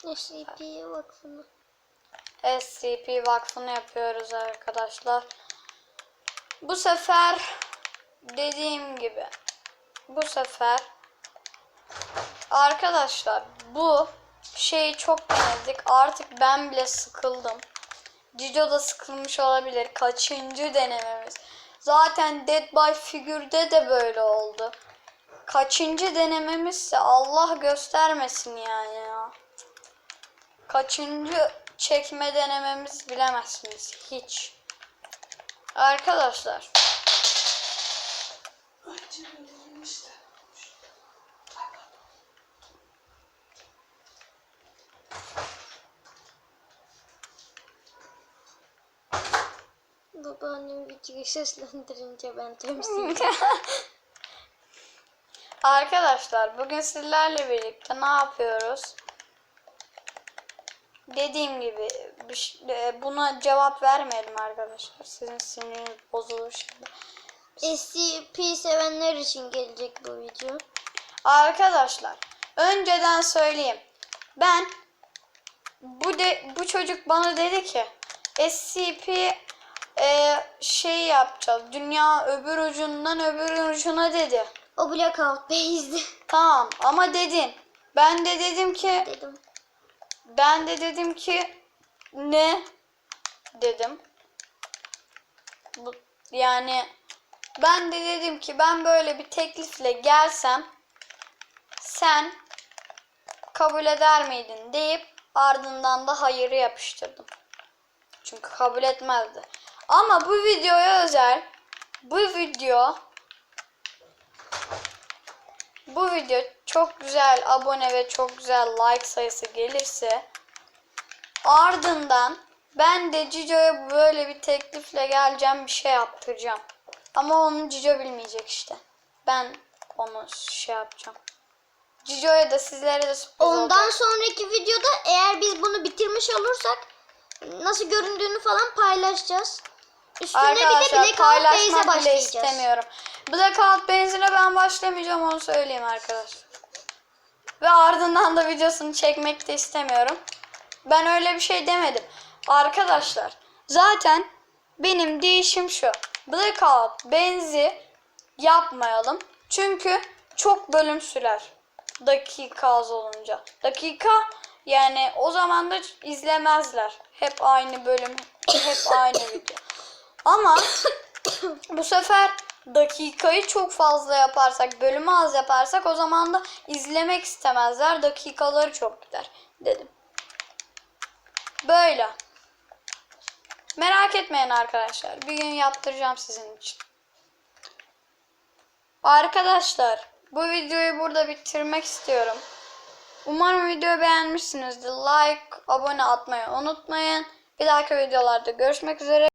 SCP Vakfı'nı. SCP Vakfı'nı yapıyoruz arkadaşlar. Bu sefer dediğim gibi bu sefer arkadaşlar bu şeyi çok denedik. Artık ben bile sıkıldım. Cico da sıkılmış olabilir. Kaçıncı denememiz? Zaten Dead by Figure'de de böyle oldu. Kaçıncı denememizse Allah göstermesin yani ya. Kaçıncı çekme denememiz bilemezsiniz hiç. Arkadaşlar Babaannem videoyu seslendirince ben temsil Arkadaşlar bugün sizlerle birlikte ne yapıyoruz? Dediğim gibi e, buna cevap vermeyelim arkadaşlar. Sizin siniriniz bozulur şimdi. SCP sevenler için gelecek bu video. Arkadaşlar önceden söyleyeyim. Ben bu de bu çocuk bana dedi ki SCP e, şey yapacağız. Dünya öbür ucundan öbür ucuna dedi. O Blackout Base'di Tamam ama dedin. Ben de dedim ki dedim. Ben de dedim ki ne dedim. Bu, yani ben de dedim ki ben böyle bir teklifle gelsem sen kabul eder miydin deyip ardından da hayırı yapıştırdım. Çünkü kabul etmezdi. Ama bu videoya özel bu video bu video çok güzel abone ve çok güzel like sayısı gelirse ardından ben de Cico'ya böyle bir teklifle geleceğim bir şey yaptıracağım. Ama onu Cico bilmeyecek işte. Ben onu şey yapacağım. Cico'ya da sizlere de sürpriz Ondan olacak. sonraki videoda eğer biz bunu bitirmiş olursak nasıl göründüğünü falan paylaşacağız. Üstüne bir de Arkadaşlar Blackout Base'e paylaşmak bile başlayacağız. istemiyorum. Blackout benzine ben başlamayacağım onu söyleyeyim arkadaşlar. Ve ardından da videosunu çekmek de istemiyorum. Ben öyle bir şey demedim. Arkadaşlar zaten benim değişim şu. Blackout benzi yapmayalım. Çünkü çok bölüm sürer. Dakika az olunca. Dakika yani o zaman da izlemezler. Hep aynı bölüm, hep aynı video. Ama bu sefer dakikayı çok fazla yaparsak, bölümü az yaparsak o zaman da izlemek istemezler. Dakikaları çok gider dedim. Böyle. Merak etmeyin arkadaşlar. Bir gün yaptıracağım sizin için. Arkadaşlar bu videoyu burada bitirmek istiyorum. Umarım videoyu beğenmişsinizdir. Like, abone atmayı unutmayın. Bir dahaki videolarda görüşmek üzere.